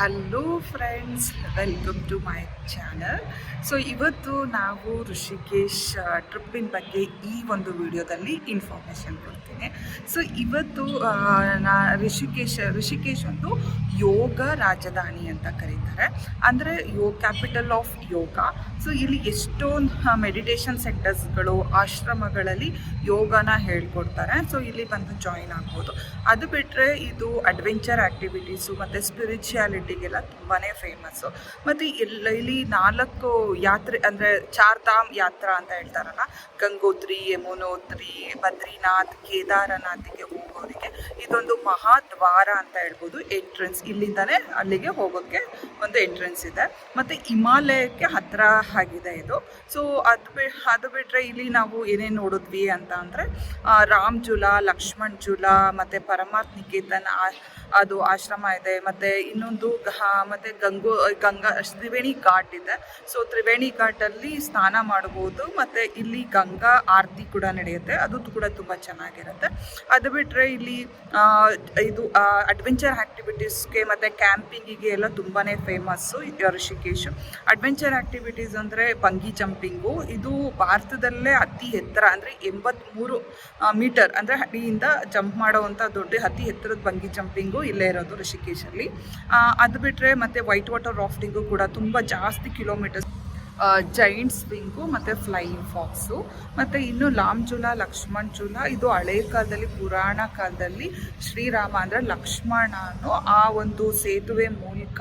Hello friends welcome to my channel so ಇವತ್ತು ನಾವು ಋಷಿಕೇಶ್ ಟ್ರಿಪ್ಪಿನ ಬಗ್ಗೆ ಈ ಒಂದು ವಿಡಿಯೋದಲ್ಲಿ ಇನ್ಫಾರ್ಮೇಷನ್ ಕೊಡ್ತೀನಿ. ಸೊ ಇವತ್ತು ನಾ, ಋಷಿಕೇಶ್ ಋಷಿಕೇಶ್ ಒಂದು ಯೋಗ ರಾಜಧಾನಿ ಅಂತ ಕರೀತಾರೆ. ಅಂದರೆ ಯೋ ಕ್ಯಾಪಿಟಲ್ ಆಫ್ ಯೋಗ. ಸೊ ಇಲ್ಲಿ ಎಷ್ಟೊಂದು ಮೆಡಿಟೇಷನ್ ಸೆಂಟರ್ಸ್ಗಳು ಆಶ್ರಮಗಳಲ್ಲಿ ಯೋಗನ ಹೇಳ್ಕೊಡ್ತಾರೆ. ಸೊ ಇಲ್ಲಿ ಬಂದು ಜಾಯಿನ್ ಆಗ್ಬೋದು. ಅದು ಬಿಟ್ಟರೆ ಇದು ಅಡ್ವೆಂಚರ್ ಆ್ಯಕ್ಟಿವಿಟೀಸು ಮತ್ತು ಸ್ಪಿರಿಚುಯಾಲಿಟಿಗೆಲ್ಲ ತುಂಬಾ ಫೇಮಸ್ಸು ಮತ್ತು ಎಲ್ಲ ಇಲ್ಲಿ ನಾಲ್ಕು ಯಾತ್ರೆ ಅಂದರೆ ಚಾರ್ಧಾಮ್ ಯಾತ್ರಾ ಅಂತ ಹೇಳ್ತಾರಲ್ಲ, ಗಂಗೋತ್ರಿ, ಯಮುನೋತ್ರಿ, ಬದ್ರಿನಾಥ್, ಕೇದಾರನಾಥಿಗೆ ಹೋಗೋರಿಗೆ ಇದೊಂದು ಮಹಾದ್ವಾರ ಅಂತ ಹೇಳ್ಬೋದು ಎಂಟ್ರೆನ್ಸ್ ಇಲ್ಲಿಂದನೇ ಅಲ್ಲಿಗೆ ಹೋಗೋಕ್ಕೆ ಒಂದು ಎಂಟ್ರೆನ್ಸ್ ಇದೆ. ಮತ್ತು ಹಿಮಾಲಯಕ್ಕೆ ಹತ್ತಿರ ಆಗಿದೆ ಇದು. ಸೊ ಅದು ಬಿ, ಅದು ಬಿಟ್ಟರೆ ಇಲ್ಲಿ ನಾವು ಏನೇನು ನೋಡಿದ್ವಿ ಅಂತ ಅಂದರೆ ರಾಮ್ ಜುಲಾ, ಲಕ್ಷ್ಮಣ್ ಜುಲಾ, ಮತ್ತು ಪರಮಾತ್ಮ ನಿಕೇತನ್ ಅದು ಆಶ್ರಮ ಇದೆ. ಮತ್ತು ಇನ್ನೊಂದು ಗ- ಮತ್ತು ಗಂಗೋ ಗಂಗಾ ತ್ರಿವೇಣಿ ಘಾಟ್ ಇದೆ. ಸೊ ತ್ರಿವೇಣಿ ಘಾಟಲ್ಲಿ ಸ್ನಾನ ಮಾಡ್ಬೋದು, ಮತ್ತು ಇಲ್ಲಿ ಗಂಗಾ ಆರತಿ ಕೂಡ ನಡೆಯುತ್ತೆ. ಅದು ಕೂಡ ತುಂಬ ಚೆನ್ನಾಗಿರುತ್ತೆ. ಅದು ಬಿಟ್ಟರೆ ಇಲ್ಲಿ ಇದು ಅಡ್ವೆಂಚರ್ ಆ್ಯಕ್ಟಿವಿಟೀಸ್ಗೆ ಮತ್ತು ಕ್ಯಾಂಪಿಂಗಿಗೆ ಎಲ್ಲ ತುಂಬಾ ಫೇಮಸ್ಸು ಋಷಿಕೇಶ್ ಅಡ್ವೆಂಚರ್ ಆ್ಯಕ್ಟಿವಿಟೀಸ್ ಅಂದರೆ ಬಂಗಿ ಜಂಪಿಂಗು ಇದು ಭಾರತದಲ್ಲೇ ಅತಿ ಎತ್ತರ, ಅಂದರೆ ಎಂಬತ್ತ್ಮೂರು ಮೀಟರ್ ಅಂದರೆ ಹಡಿಯಿಂದ ಜಂಪ್ ಮಾಡೋವಂಥ ದೊಡ್ಡ ಅತಿ ಎತ್ತರದ ಬಂಗಿ ಜಂಪಿಂಗು ಇಲ್ಲೇ ಇರೋದು ಋಷಿಕೇಶಲ್ಲಿ ಅದು ಬಿಟ್ಟರೆ ಮತ್ತೆ ವೈಟ್ ವಾಟರ್ ರಾಫ್ಟಿಂಗು ಕೂಡ ತುಂಬ ಜಾಸ್ತಿ ಕಿಲೋಮೀಟರ್ಸ್ ಜೈಂಟ್ ಸ್ವಿಂಗು ಮತ್ತು ಫ್ಲೈಯಿಂಗ್ ಫಾಕ್ಸು ಮತ್ತು ಇನ್ನು ಲಾಮ್ ಜುಲಾ, ಲಕ್ಷ್ಮಣ್ ಜುಲಾ, ಇದು ಹಳೆ ಕಾಲದಲ್ಲಿ, ಪುರಾಣ ಕಾಲದಲ್ಲಿ ಶ್ರೀರಾಮ ಅಂದರೆ ಲಕ್ಷ್ಮಣನು ಆ ಒಂದು ಸೇತುವೆ ಮೂಲಕ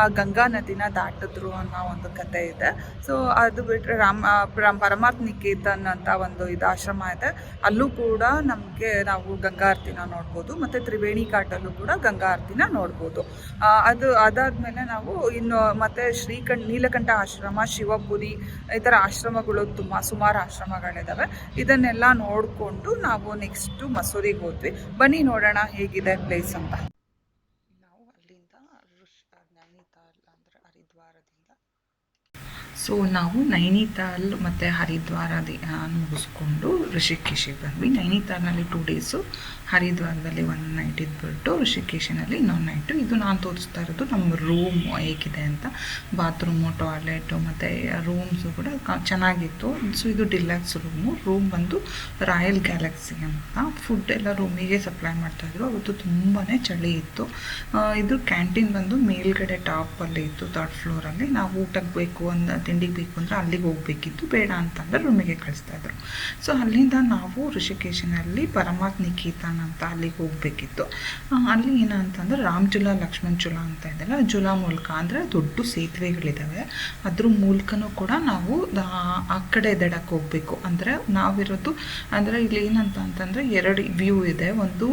ಆ ಗಂಗಾ ನದಿನ ದಾಟಿದ್ರು ಅನ್ನೋ ಒಂದು ಕತೆ ಇದೆ. ಸೊ ಅದು ಬಿಟ್ಟರೆ ರಾಮ ರಾಮ್ ಪರಮಾತ್ಮ ನಿಕೇತನ್ ಅಂತ ಒಂದು ಇದು ಆಶ್ರಮ ಇದೆ. ಅಲ್ಲೂ ಕೂಡ ನಮಗೆ ನಾವು ಗಂಗಾ ಆರತಿನ ನೋಡ್ಬೋದು, ಮತ್ತು ತ್ರಿವೇಣಿ ಘಾಟಲ್ಲೂ ಕೂಡ ಗಂಗಾ ಆರತಿನ ನೋಡ್ಬೋದು. ಅದು ಅದಾದಮೇಲೆ ನಾವು ಇನ್ನು ಮತ್ತು ಶ್ರೀಕಂಠ, ನೀಲಕಂಠ ಆಶ್ರಮ ಶಿವಪುರಿ ಈ ಥರ ಆಶ್ರಮಗಳು ತುಂಬ, ಸುಮಾರು ಆಶ್ರಮಗಳಿದ್ದಾವೆ ಇದನ್ನೆಲ್ಲ ನೋಡಿಕೊಂಡು ನಾವು ನೆಕ್ಸ್ಟು ಮಸೂರಿಗೆ ಹೋದ್ವಿ. ಬನ್ನಿ ನೋಡೋಣ ಹೇಗಿದೆ ಪ್ಲೇಸ್ ಅಂತ ನಾವು ಅಲ್ಲಿಂದ ನೈನಿತಾಲ್ ಅಂದರೆ ಹರಿದ್ವಾರದಿಂದ ಸೊ ನಾವು ನೈನಿತಾಲ್ ಮತ್ತು ಹರಿದ್ವಾರ ಮುಗಿಸ್ಕೊಂಡು ಋಷಿಕೇಶಿಗೆ ಬಂದ್ವಿ. ನೈನಿತಾಲ್ನಲ್ಲಿ ಟೂ ಡೇಸು ಹರಿದ್ವಾರದಲ್ಲಿ ಒನ್ ನೈಟ್ ಇದ್ಬಿಟ್ಟು ಋಷಿಕೇಶಿನಲ್ಲಿ ಇನ್ನೊಂದು ನೈಟು ಇದು ನಾನು ತೋರಿಸ್ತಾ ಇರೋದು ನಮ್ಮ ರೂಮ್ ಹೇಗಿದೆ ಅಂತ. ಬಾತ್ರೂಮು ಟಾಯ್ಲೆಟು ಮತ್ತು ರೂಮ್ಸು ಕೂಡ ಚೆನ್ನಾಗಿತ್ತು. ಸೊ ಇದು ಡಿಲಕ್ಸ್ ರೂಮು ರೂಮ್ ಬಂದು ರಾಯಲ್ ಗ್ಯಾಲಕ್ಸಿ ಅಂತ. ಫುಡ್ ಎಲ್ಲ ರೂಮಿಗೆ ಸಪ್ಲೈ ಮಾಡ್ತಾಯಿದ್ರು ಅವತ್ತು ತುಂಬಾ ಚಳಿ ಇತ್ತು. ಇದು ಕ್ಯಾಂಟೀನ್ ಬಂದು ಮೇಲ್ಗಡೆ ಟಾಪಲ್ಲಿ ಇತ್ತು ಥರ್ಡ್ ಫ್ಲೋರಲ್ಲಿ ನಾವು ಊಟಕ್ಕೆ ಬೇಕು ಅಂದ ತಿಂಡಿಗೆ ಬೇಕು ಅಂದರೆ ಅಲ್ಲಿಗೆ ಹೋಗಬೇಕಿತ್ತು. ಬೇಡ ಅಂತಂದ್ರೆ ರೂಮಿಗೆ ಕಳಿಸ್ತಾ ಇದ್ರು. ಸೊ ಅಲ್ಲಿಂದ ನಾವು ಋಷಿಕೇಶನಲ್ಲಿ ಪರಮಾತ್ಮ ನಿಕೇತನ್ ಅಂತ ಅಲ್ಲಿಗೆ ಹೋಗಬೇಕಿತ್ತು. ಅಲ್ಲಿ ಏನಂತಂದ್ರೆ ರಾಮ್ ಜುಲಾ ಲಕ್ಷ್ಮಣ್ ಜುಲಾ ಅಂತ ಇದೆಲ್ಲ ಜುಲಾ ಮೂಲಕ ಅಂದರೆ ದೊಡ್ಡ ಸೇತುವೆಗಳಿದ್ದಾವೆ ಅದ್ರ ಮೂಲಕನೂ ಕೂಡ ನಾವು ಆ- ಆ ಕಡೆ ದಡಕ್ಕೆ ಹೋಗಬೇಕು. ಅಂದರೆ ನಾವಿರೋದು ಅಂದರೆ ಇಲ್ಲಿ ಏನಂತ ಅಂತಂದರೆ ಎರಡು ವ್ಯೂ ಇದೆ. ಒಂದು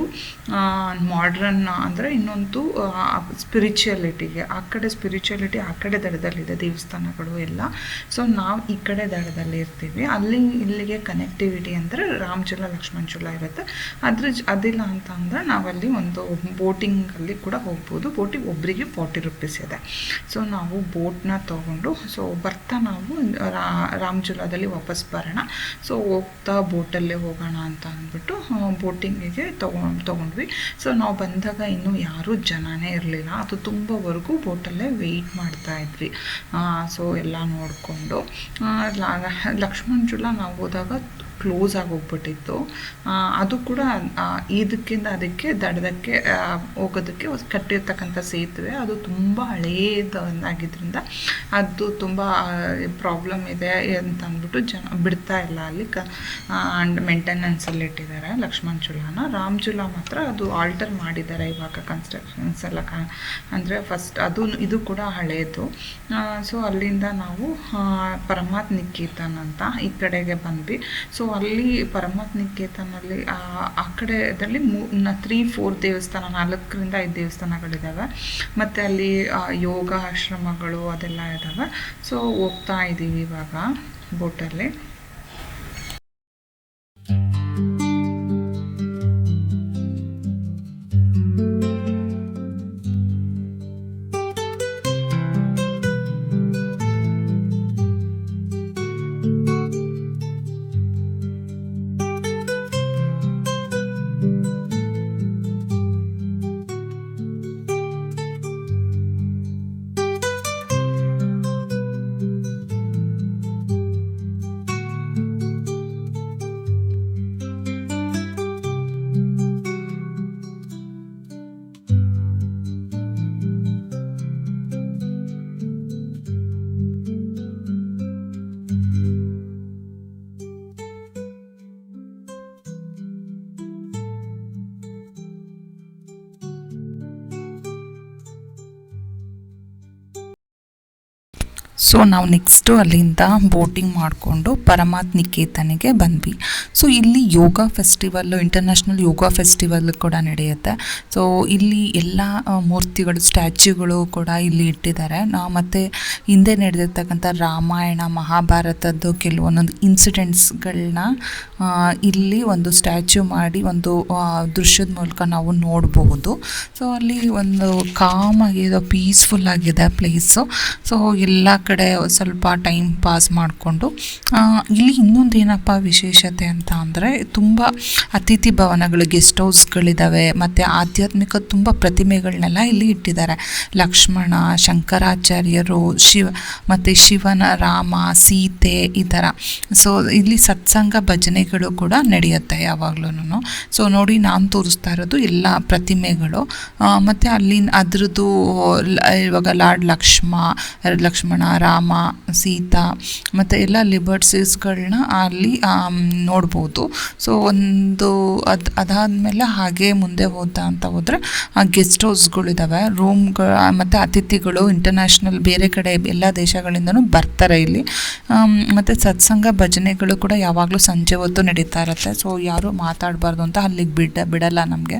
ಮಾಡ್ರನ್ ಅಂದರೆ ಇನ್ನೊಂದು ಸ್ಪಿರಿಚುಯಾಲಿಟಿಗೆ ಆ ಕಡೆ ಸ್ಪಿರಿಚುಯಾಲಿಟಿ ಆ ಕಡೆ ದಡದಲ್ಲಿದೆ ದೇವಸ್ಥಾನಗಳು ಎಲ್ಲ. ಸೊ ನಾವು ಈ ಕಡೆ ದಡದಲ್ಲಿ ಇರ್ತೀವಿ. ಅಲ್ಲಿ ಇಲ್ಲಿಗೆ ಕನೆಕ್ಟಿವಿಟಿ ಅಂದರೆ ರಾಮಚೂಲ ಲಕ್ಷ್ಮಣ ಚೂಲ ಇರುತ್ತೆ. ಅದ್ರ ಅದಿಲ್ಲ ಅಂತ ಅಂದರೆ ನಾವಲ್ಲಿ ಒಂದು ಬೋಟಿಂಗಲ್ಲಿ ಕೂಡ ಹೋಗ್ಬೋದು. ಬೋಟಿಗೆ ಒಬ್ಬರಿಗೆ ಫಾರ್ಟಿ ರುಪೀಸ್ ಇದೆ. ಸೊ ನಾವು ಬೋಟ್ನ ತೊಗೊಂಡು ಸೊ ಬರ್ತಾ ನಾವು ರಾಮಚೂಲದಲ್ಲಿ ವಾಪಸ್ ಬರೋಣ. ಸೊ ಹೋಗ್ತಾ ಬೋಟಲ್ಲೇ ಹೋಗೋಣ ಅಂತ ಅಂದ್ಬಿಟ್ಟು ಬೋಟಿಂಗಿಗೆ ತೊಗೊಂಡು ತೊಗೊಂಡ್ವಿ. ಸೊ ನಾವು ಬಂದಾಗ ಇನ್ನೂ ಯಾರೂ ಜನನೇ ಇರಲಿಲ್ಲ. ಅದು ತುಂಬವರೆಗೂ ಬೋಟಲ್ಲೇ ವೆಯ್ಟ್ ಮಾಡ್ತಾ ಇದ್ವಿ. ಸೊ ಎಲ್ಲ ನೋಡಿಕೊಂಡು ಲಕ್ಷ್ಮಣ್ ಜುಲ ನಾವು ಹೋದಾಗ ಕ್ಲೋಸ್ ಆಗೋಗ್ಬಿಟ್ಟಿತ್ತು. ಅದು ಕೂಡ ಇದಕ್ಕಿಂತ ಅದಕ್ಕೆ ದಡದಕ್ಕೆ ಹೋಗೋದಕ್ಕೆ ಕಟ್ಟಿರ್ತಕ್ಕಂಥ ಸೇತುವೆ. ಅದು ತುಂಬ ಹಳೇದಾಗಿದ್ದರಿಂದ ಅದು ತುಂಬ ಪ್ರಾಬ್ಲಮ್ ಇದೆ ಅಂತ ಅಂದ್ಬಿಟ್ಟು ಜನ ಬಿಡ್ತಾ ಇಲ್ಲ ಅಲ್ಲಿ. ಕ ಆ್ಯಂಡ್ ಮೇಂಟೆನೆನ್ಸಲ್ಲಿ ಇಟ್ಟಿದ್ದಾರೆ ಲಕ್ಷ್ಮಣ್ ಚುಲಾನ. ರಾಮ್ ಚುಲಾ ಮಾತ್ರ ಅದು ಆಲ್ಟರ್ ಮಾಡಿದ್ದಾರೆ ಇವಾಗ ಕನ್ಸ್ಟ್ರಕ್ಷನ್ಸ್ ಎಲ್ಲ ಕ, ಅಂದರೆ ಫಸ್ಟ್ ಅದು, ಇದು ಕೂಡ ಹಳೇದು. ಸೊ ಅಲ್ಲಿಂದ ನಾವು ಪರಮಾತ್ ನಿಕೇತನ್ ಅಂತ ಈ ಕಡೆಗೆ ಬಂದ್ವಿ. ಸೊ ಅಲ್ಲಿ ಪರಮಾತ್ಮ ನಿಕೇತನಲ್ಲಿ ಆ ಕಡೆ ಕಡೆದಲ್ಲಿ ಮೂ ತ್ರೀ ಫೋರ್ ದೇವಸ್ಥಾನ, ನಾಲ್ಕರಿಂದ ಐದು ದೇವಸ್ಥಾನಗಳಿದ್ದಾವೆ ಮತ್ತು ಅಲ್ಲಿ ಯೋಗ ಆಶ್ರಮಗಳು ಅದೆಲ್ಲ ಇದ್ದಾವೆ ಸೊ ಹೋಗ್ತಾ ಇದ್ದೀವಿ ಇವಾಗ ಬೋಟಲ್ಲಿ ಸೊ ನಾವು ನೆಕ್ಸ್ಟು ಅಲ್ಲಿಂದ ಬೋಟಿಂಗ್ ಮಾಡಿಕೊಂಡು ಪರಮಾತ್ ನಿಕೇತನಿಗೆ ಬಂದ್ವಿ. ಸೊ ಇಲ್ಲಿ yoga festival international yoga festival ಕೂಡ ನಡೆಯುತ್ತೆ. ಸೊ ಇಲ್ಲಿ ಎಲ್ಲ ಮೂರ್ತಿಗಳು ಸ್ಟ್ಯಾಚ್ಯೂಗಳು ಕೂಡ ಇಲ್ಲಿ ಇಟ್ಟಿದ್ದಾರೆ. ನಾವು ಮತ್ತು ಹಿಂದೆ ನಡೆದಿರ್ತಕ್ಕಂಥ ರಾಮಾಯಣ, ಮಹಾಭಾರತದ್ದು ಕೆಲವೊಂದೊಂದು ಇನ್ಸಿಡೆಂಟ್ಸ್ಗಳನ್ನ ಇಲ್ಲಿ ಒಂದು ಸ್ಟ್ಯಾಚ್ಯೂ ಮಾಡಿ ಒಂದು ದೃಶ್ಯದ ಮೂಲಕ ನಾವು ನೋಡಬಹುದು. ಸೊ ಅಲ್ಲಿ ಒಂದು ಕಾಮ್ ಆಗಿದೆ ಪೀಸ್ಫುಲ್ ಆಗಿದೆ ಪ್ಲೇಸು ಸೊ ಎಲ್ಲ ಕಡೆ ಸ್ವಲ್ಪ ಟೈಮ್ ಪಾಸ್ ಮಾಡಿಕೊಂಡು ಇಲ್ಲಿ ಇನ್ನೊಂದು ಏನಪ್ಪ ವಿಶೇಷತೆ ಅಂತ ಅಂದರೆ ತುಂಬ ಅತಿಥಿ ಭವನಗಳು ಗೆಸ್ಟ್ ಹೌಸ್ಗಳಿದ್ದಾವೆ ಮತ್ತು ಆಧ್ಯಾತ್ಮಿಕ ತುಂಬ ಪ್ರತಿಮೆಗಳನ್ನೆಲ್ಲ ಇಲ್ಲಿ ಇಟ್ಟಿದ್ದಾರೆ. ಲಕ್ಷ್ಮಣ, ಶಂಕರಾಚಾರ್ಯರು, ಶಿವ, ಮತ್ತು ಶಿವನ ರಾಮ, ಸೀತೆ ಈ ಥರ ಸೊ ಇಲ್ಲಿ ಸತ್ಸಂಗ ಭಜನೆಗಳು ಕೂಡ ನಡೆಯುತ್ತೆ ಯಾವಾಗ್ಲೂ ಸೊ ನೋಡಿ ನಾನು ತೋರಿಸ್ತಾ ಇರೋದು ಎಲ್ಲ ಪ್ರತಿಮೆಗಳು. ಮತ್ತು ಅಲ್ಲಿ ಅದರದ್ದು ಇವಾಗ ಲಾರ್ಡ್ ಲಕ್ಷ್ಮ, ಲಕ್ಷ್ಮಣ ರಾಮ, ಸೀತಾ ಮತ್ತು ಎಲ್ಲ ಲಿಬರ್ಟ್ಸೀಸ್ಗಳನ್ನ ಅಲ್ಲಿ ನೋಡ್ಬೋದು. ಸೊ, ಒಂದು ಅದು, ಅದಾದಮೇಲೆ ಹಾಗೆ ಮುಂದೆ ಹೋದ ಅಂತ ಹೋದರೆ ಗೆಸ್ಟ್ ಹೌಸ್ಗಳಿದ್ದಾವೆ ರೂಮ್ಗಳ, ಮತ್ತು ಅತಿಥಿಗಳು, ಇಂಟರ್ನ್ಯಾಷನಲ್ ಬೇರೆ ಕಡೆ ಎಲ್ಲ ದೇಶಗಳಿಂದನೂ ಬರ್ತಾರೆ ಇಲ್ಲಿ. ಮತ್ತು ಸತ್ಸಂಗ ಭಜನೆಗಳು ಕೂಡ ಯಾವಾಗಲೂ ಸಂಜೆ ಹೊತ್ತು ನಡೀತಾ ಇರುತ್ತೆ. ಸೊ, ಯಾರೂ ಮಾತಾಡಬಾರ್ದು ಅಂತ ಅಲ್ಲಿಗೆ ಬಿಡ, ಬಿಡಲ್ಲ ನಮಗೆ.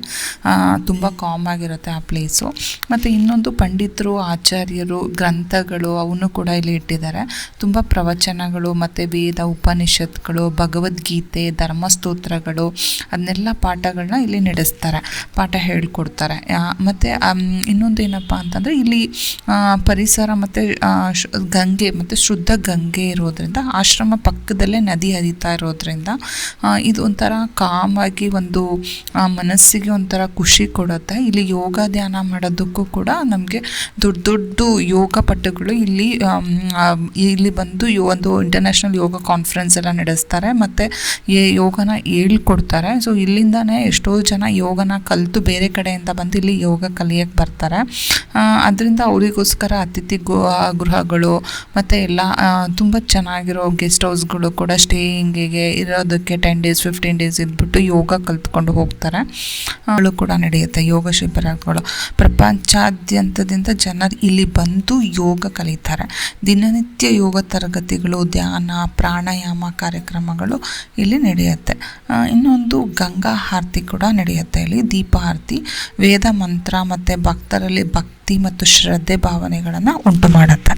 ತುಂಬ ಕಾಮ್ ಆಗಿರುತ್ತೆ ಆ ಪ್ಲೇಸು ಮತ್ತು ಇನ್ನೊಂದು ಪಂಡಿತರು, ಆಚಾರ್ಯರು, ಗ್ರಂಥಗಳು, ಅವನು ಕೂಡ ಇಲ್ಲಿ ಇಟ್ಟಿದ್ದಾರೆ. ತುಂಬ ಪ್ರವಚನಗಳು ಮತ್ತು ವೇದ ಉಪನಿಷತ್ಗಳು, ಭಗವದ್ಗೀತೆ, ಧರ್ಮಸ್ತೋತ್ರಗಳು ಅದನ್ನೆಲ್ಲ ಪಾಠಗಳನ್ನ ಇಲ್ಲಿ ನಡೆಸ್ತಾರೆ, ಪಾಠ ಹೇಳ್ಕೊಡ್ತಾರೆ. ಮತ್ತು ಇನ್ನೊಂದು ಏನಪ್ಪ ಅಂತಂದರೆ ಇಲ್ಲಿ ಪರಿಸರ ಮತ್ತು ಗಂಗೆ ಮತ್ತು ಶುದ್ಧ ಗಂಗೆ ಇರೋದ್ರಿಂದ, ಆಶ್ರಮ ಪಕ್ಕದಲ್ಲೇ ನದಿ ಹರಿತಾ ಇರೋದ್ರಿಂದ ಇದು ಒಂಥರ ಕಾಮಾಗಿ ಒಂದು ಮನಸ್ಸಿಗೆ ಒಂಥರ ಖುಷಿ ಕೊಡುತ್ತೆ. ಇಲ್ಲಿ ಯೋಗ ಧ್ಯಾನ ಮಾಡೋದಕ್ಕೂ ಕೂಡ ನಮಗೆ ದೊಡ್ಡ ದೊಡ್ಡ ಯೋಗ ಪಟುಗಳು ಇಲ್ಲಿ ಇಲ್ಲಿ ಬಂದು ಒಂದು ಇಂಟರ್ನ್ಯಾಷನಲ್ ಯೋಗ ಕಾನ್ಫರೆನ್ಸ್ ಎಲ್ಲ ನಡೆಸ್ತಾರೆ. ಮತ್ತು ಯೋಗನ ಹೇಳ್ಕೊಡ್ತಾರೆ. ಸೊ ಇಲ್ಲಿಂದನೇ ಎಷ್ಟೋ ಜನ ಯೋಗನ ಕಲಿತು ಬೇರೆ ಕಡೆಯಿಂದ ಬಂದು ಇಲ್ಲಿ ಯೋಗ ಕಲಿಯೋಕ್ಕೆ ಬರ್ತಾರೆ. ಅದರಿಂದ ಅವರಿಗೋಸ್ಕರ ಅತಿಥಿ ಗೃಹಗಳು ಮತ್ತು ಎಲ್ಲ ತುಂಬ ಚೆನ್ನಾಗಿರೋ ಗೆಸ್ಟ್ ಹೌಸ್ಗಳು ಕೂಡ ಸ್ಟೇಯಿಂಗಿಗೆ ಇರೋದಕ್ಕೆ ಟೆನ್ ಡೇಸ್ ಫಿಫ್ಟೀನ್ ಡೇಸ್ ಇದ್ಬಿಟ್ಟು ಯೋಗ ಕಲ್ತ್ಕೊಂಡು ಹೋಗ್ತಾರೆ. ಅವಳು ಕೂಡ ನಡೆಯುತ್ತೆ, ಯೋಗ ಶಿಬಿರಗಳು. ಪ್ರಪಂಚಾದ್ಯಂತದಿಂದ ಜನರು ಇಲ್ಲಿ ಬಂದು ಯೋಗ ಕಲಿತಾರೆ. ದಿನನಿತ್ಯ ಯೋಗ ತರಗತಿಗಳು, ಧ್ಯಾನ, ಪ್ರಾಣಾಯಾಮ ಕಾರ್ಯಕ್ರಮಗಳು ಇಲ್ಲಿ ನಡೆಯುತ್ತೆ. ಇನ್ನೊಂದು ಗಂಗಾ ಆರತಿ ಕೂಡ ನಡೆಯುತ್ತೆ. ಇಲ್ಲಿ ದೀಪ ಆರತಿ, ವೇದ ಮಂತ್ರ ಮತ್ತು ಭಕ್ತರಲ್ಲಿ ಭಕ್ತಿ ಮತ್ತು ಶ್ರದ್ಧೆ ಭಾವನೆಗಳನ್ನು ಉಂಟು ಮಾಡುತ್ತೆ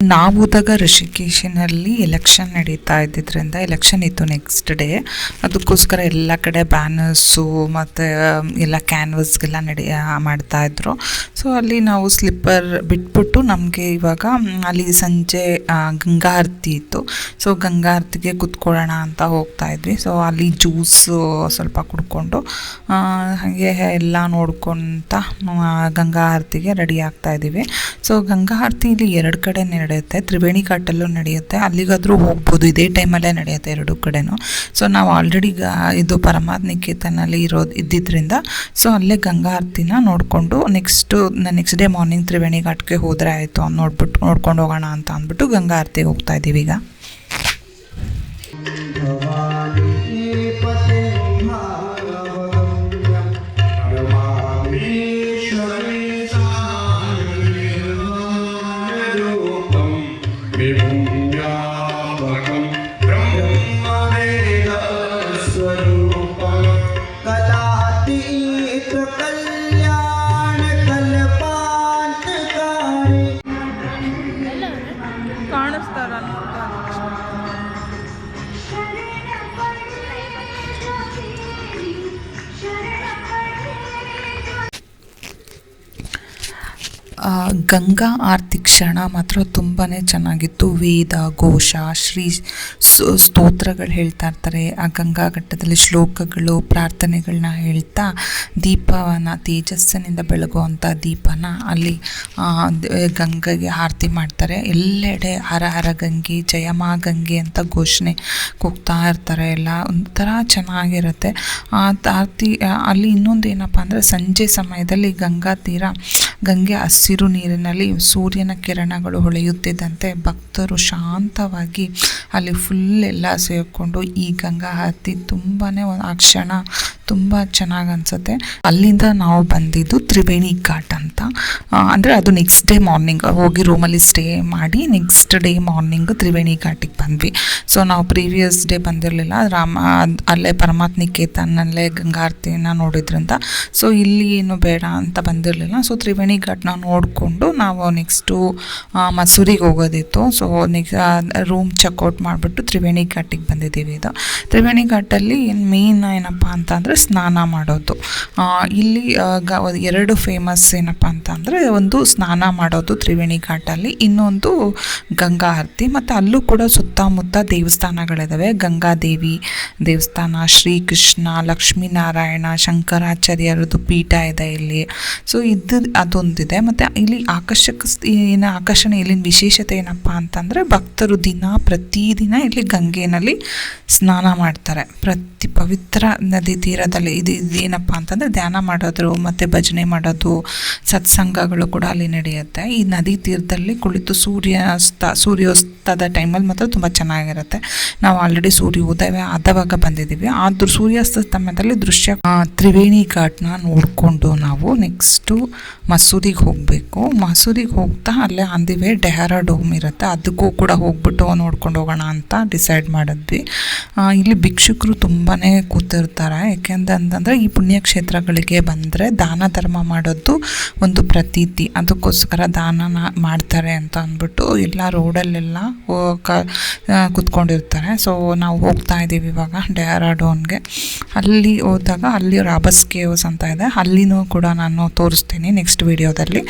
ನಾವು ಹೋದಾಗ ಋಷಿಕೇಶಿನಲ್ಲಿ ಎಲೆಕ್ಷನ್ ನಡೀತಾ ಇದ್ದಿದ್ದರಿಂದ ಎಲೆಕ್ಷನ್ ಇತ್ತು ನೆಕ್ಸ್ಟ್ ಡೇ ಅದಕ್ಕೋಸ್ಕರ ಎಲ್ಲ ಕಡೆ ಬ್ಯಾನರ್ಸು ಮತ್ತು ಎಲ್ಲ ಕ್ಯಾನ್ವಸ್ಗೆಲ್ಲ ನಡಿ ಮಾಡ್ತಾಯಿದ್ರು ಸೊ ಅಲ್ಲಿ ನಾವು ಸ್ಲಿಪ್ಪರ್ ಬಿಟ್ಬಿಟ್ಟು ನಮಗೆ ಇವಾಗ ಅಲ್ಲಿ ಸಂಜೆ ಗಂಗಾ ಆರತಿ ಇತ್ತು. ಸೊ ಗಂಗಾ ಆರತಿಗೆ ಕುತ್ಕೊಳ್ಳೋಣ ಅಂತ ಹೋಗ್ತಾ ಇದ್ವಿ. ಸೊ ಅಲ್ಲಿ ಜ್ಯೂಸು ಸ್ವಲ್ಪ ಕುಡ್ಕೊಂಡು ಹಾಗೆ ಎಲ್ಲ ನೋಡ್ಕೊತ ಗಂಗಾ ಆರತಿಗೆ ರೆಡಿ ಆಗ್ತಾ ಇದ್ದೀವಿ. ಸೊ ಗಂಗಾ ಆರತಿ ಇಲ್ಲಿ ಎರಡು ಕಡೆ ನಡೆಯುತ್ತೆ, ತ್ರಿವೇಣಿ ಘಾಟಲ್ಲೂ ನಡೆಯುತ್ತೆ, ಅಲ್ಲಿಗಾದರೂ ಹೋಗ್ಬೋದು, ಇದೇ ಟೈಮಲ್ಲೇ ನಡೆಯುತ್ತೆ ಎರಡು ಕಡೆನೂ. ಸೊ ನಾವು ಆಲ್ರೆಡಿ ಗ, ಇದು ಪರಮಾತ್ಮ ನಿಕೇತನಲ್ಲಿ ಇರೋದು ಇದ್ದಿದ್ದರಿಂದ ಸೊ ಅಲ್ಲೇ ಗಂಗಾ ಆರತಿನ ನೋಡಿಕೊಂಡು next next day morning Triveni ಘಾಟ್ಗೆ ಹೋದರೆ ಆಯಿತು ಅಂತ ನೋಡ್ಬಿಟ್ಟು ನೋಡ್ಕೊಂಡು ಹೋಗೋಣ ಅಂತ ಅಂದ್ಬಿಟ್ಟು ಗಂಗಾ ಆರತಿಗೆ ಹೋಗ್ತಾ ಇದ್ದೀವಿ ಈಗ. ಆ, ಗಂಗಾ ಆರತಿ ಕ್ಷಣ ಮಾತ್ರ ತುಂಬಾ ಚೆನ್ನಾಗಿತ್ತು. ವೇದ, ಘೋಷ, ಶ್ರೀ ಸ್ತೋತ್ರಗಳು ಹೇಳ್ತಾ ಇರ್ತಾರೆ. ಆ ಗಂಗಾ ಘಟ್ಟದಲ್ಲಿ ಶ್ಲೋಕಗಳು ಪ್ರಾರ್ಥನೆಗಳನ್ನ ಹೇಳ್ತಾ ದೀಪವನ್ನು, ತೇಜಸ್ಸಿನಿಂದ ಬೆಳಗುವಂಥ ದೀಪನ ಅಲ್ಲಿ ಗಂಗೆಗೆ ಆರತಿ ಮಾಡ್ತಾರೆ. ಎಲ್ಲೆಡೆ ಹರ ಹರ ಗಂಗೆ ಜಯಮಾ ಗಂಗೆ ಅಂತ ಘೋಷಣೆ ಕೂಗ್ತಾ ಇರ್ತಾರೆ ಎಲ್ಲ. ಒಂಥರ ಚೆನ್ನಾಗಿರುತ್ತೆ. ಆ ಆರತಿ ಅಲ್ಲಿ ಇನ್ನೊಂದು ಏನಪ್ಪ ಅಂದರೆ ಸಂಜೆ ಸಮಯದಲ್ಲಿ ಗಂಗಾ ತೀರ, ಗಂಗೆ ಹಸಿರು ನೀರಿನಲ್ಲಿ ಸೂರ್ಯನ ಕಿರಣಗಳು ಹೊಳೆಯುತ್ತಿದ್ದಂತೆ ಭಕ್ತರು ಶಾಂತವಾಗಿ ಅಲ್ಲಿ ಫುಲ್ ಎಲ್ಲ ಸೇರಿಕೊಂಡು ಈ ಗಂಗಾ ಆರತಿ ತುಂಬಾ ಆ ಕ್ಷಣ ತುಂಬ ಚೆನ್ನಾಗಿ ಅನಿಸುತ್ತೆ. ಅಲ್ಲಿಂದ ನಾವು ಬಂದಿದ್ದು ತ್ರಿವೇಣಿ ಘಾಟ್ ಅಂತ. ಅಂದರೆ ಅದು ನೆಕ್ಸ್ಟ್ ಡೇ ಮಾರ್ನಿಂಗ್ ಹೋಗಿ ರೂಮಲ್ಲಿ ಸ್ಟೇ ಮಾಡಿ ನೆಕ್ಸ್ಟ್ ಡೇ ಮಾರ್ನಿಂಗ್ ತ್ರಿವೇಣಿ ಘಾಟಿಗೆ ಬಂದ್ವಿ. ಸೊ ನಾವು ಪ್ರೀವಿಯಸ್ ಡೇ ಬಂದಿರಲಿಲ್ಲ. ರಾಮ, ಅಲ್ಲೇ ಪರಮಾತ್ಮ ಅಲ್ಲೇ ಗಂಗಾರತಿನ ನೋಡಿದ್ರಿಂದ. ಸೊ ಇಲ್ಲಿ ಏನು ಬೇಡ ಅಂತ ಬಂದಿರಲಿಲ್ಲ. ಸೊ ತ್ರಿವೇಣಿ ಘಾಟ್ನ ನೋಡಿಕೊಂಡು ನಾವು ನೆಕ್ಸ್ಟು ಮಸೂರಿಗೆ ಹೋಗೋದಿತ್ತು. ಸೊ ನೆಕ್ಸ್ಟ್ ರೂಮ್ ಚೆಕ್ಔಟ್ ಮಾಡಿಬಿಟ್ಟು ತ್ರಿವೇಣಿ ಘಾಟಿಗೆ ಬಂದಿದ್ದೀವಿ ಇದು. ತ್ರಿವೇಣಿ ಘಾಟಲ್ಲಿ ಏನು ಮೇನ್ ಏನಪ್ಪ ಅಂತ ಅಂದರೆ ಸ್ನಾನ ಮಾಡೋದು. ಇಲ್ಲಿ ಗ, ಎರಡು ಫೇಮಸ್ ಏನಪ್ಪ ಅಂತಂದರೆ ಒಂದು ಸ್ನಾನ ಮಾಡೋದು ತ್ರಿವೇಣಿ ಘಾಟಲ್ಲಿ, ಇನ್ನೊಂದು ಗಂಗಾ ಆರತಿ, ಮತ್ತು ಅಲ್ಲೂ ಕೂಡ ಸುತ್ತಮುತ್ತ ದೇವಸ್ಥಾನಗಳಿದ್ದಾವೆ ಗಂಗಾದೇವಿ ದೇವಸ್ಥಾನ, ಶ್ರೀಕೃಷ್ಣ, ಲಕ್ಷ್ಮೀನಾರಾಯಣ ಶಂಕರಾಚಾರ್ಯರದು ಪೀಠ ಇದೆ ಇಲ್ಲಿ. ಸೊ ಇದು ಅದೊಂದಿದೆ. ಮತ್ತು ಇಲ್ಲಿ ಆಕರ್ಷಕ ಏನು ಆಕರ್ಷಣೆ, ಇಲ್ಲಿನ ವಿಶೇಷತೆ ಏನಪ್ಪ ಅಂತಂದರೆ ಭಕ್ತರು ದಿನ ಪ್ರತಿದಿನ ಇಲ್ಲಿ ಗಂಗೆನಲ್ಲಿ ಸ್ನಾನ ಮಾಡ್ತಾರೆ. ಪ್ರತಿ ಪವಿತ್ರ ನದಿ ತೀರದಲ್ಲಿ ಇದು ಇದೇನಪ್ಪ ಅಂತಂದರೆ ಧ್ಯಾನ ಮಾಡೋದು ಮತ್ತು ಭಜನೆ ಮಾಡೋದು ಸತ್ಸಂಗಗಳು ಕೂಡ ಅಲ್ಲಿ ನಡೆಯುತ್ತೆ. ಈ ನದಿ ತೀರದಲ್ಲಿ ಕುಳಿತು ಸೂರ್ಯಾಸ್ತ ಸೂರ್ಯೋಸ್ತದ ಟೈಮಲ್ಲಿ ಮಾತ್ರ ತುಂಬ ಚೆನ್ನಾಗಿರುತ್ತೆ. ನಾವು ಆಲ್ರೆಡಿ ಸೂರ್ಯ ಉದಯ ಆದವಾಗ ಬಂದಿದ್ದೀವಿ. ಆದ್ರೂ ಸೂರ್ಯಾಸ್ತ ಸಮಯದಲ್ಲಿ ದೃಶ್ಯ ತ್ರಿವೇಣಿ ಘಾಟ್ನ ನೋಡಿಕೊಂಡು ನಾವು ನೆಕ್ಸ್ಟು ಮಸೂರಿಗೆ ಹೋಗಬೇಕು. ಮಸೂದಿಗೆ ಹೋಗ್ತಾ ಅಲ್ಲೇ ಅಂದಿವೆ ಡೆಹರಾಡೋಮ್ ಇರುತ್ತೆ. ಅದಕ್ಕೂ ಕೂಡ ಹೋಗ್ಬಿಟ್ಟು ನೋಡ್ಕೊಂಡು ಹೋಗೋಣ ಅಂತ ಡಿಸೈಡ್ ಮಾಡಿದ್ವಿ. ಇಲ್ಲಿ ಭಿಕ್ಷುಕರು ತುಂಬಾ ಕೂತಿರ್ತಾರೆ. ಯಾಕೆಂದ್ರೆ ಅಂತಂದರೆ ಈ ಪುಣ್ಯಕ್ಷೇತ್ರಗಳಿಗೆ ಬಂದರೆ ದಾನ ಧರ್ಮ ಮಾಡೋದು ಒಂದು ಪ್ರತೀತಿ. ಅದಕ್ಕೋಸ್ಕರ ದಾನನ ಮಾಡ್ತಾರೆ ಅಂತ ಅಂದ್ಬಿಟ್ಟು ಎಲ್ಲ ರೋಡಲ್ಲೆಲ್ಲ ಕ- ಕೂತ್ಕೊಂಡಿರ್ತಾರೆ. ಸೊ ನಾವು ಹೋಗ್ತಾ ಇದ್ದೀವಿ ಇವಾಗ ಡೆಹರಾಡೋನ್ಗೆ. ಅಲ್ಲಿ ಹೋದಾಗ ಅಲ್ಲಿ ರಾಬಸ್ ಕೇವ್ಸ್ ಅಂತ ಇದೆ. ಅಲ್ಲಿನೂ ಕೂಡ ನಾನು ತೋರಿಸ್ತೀನಿ ನೆಕ್ಸ್ಟ್ ವಿಡಿಯೋದಲ್ಲಿ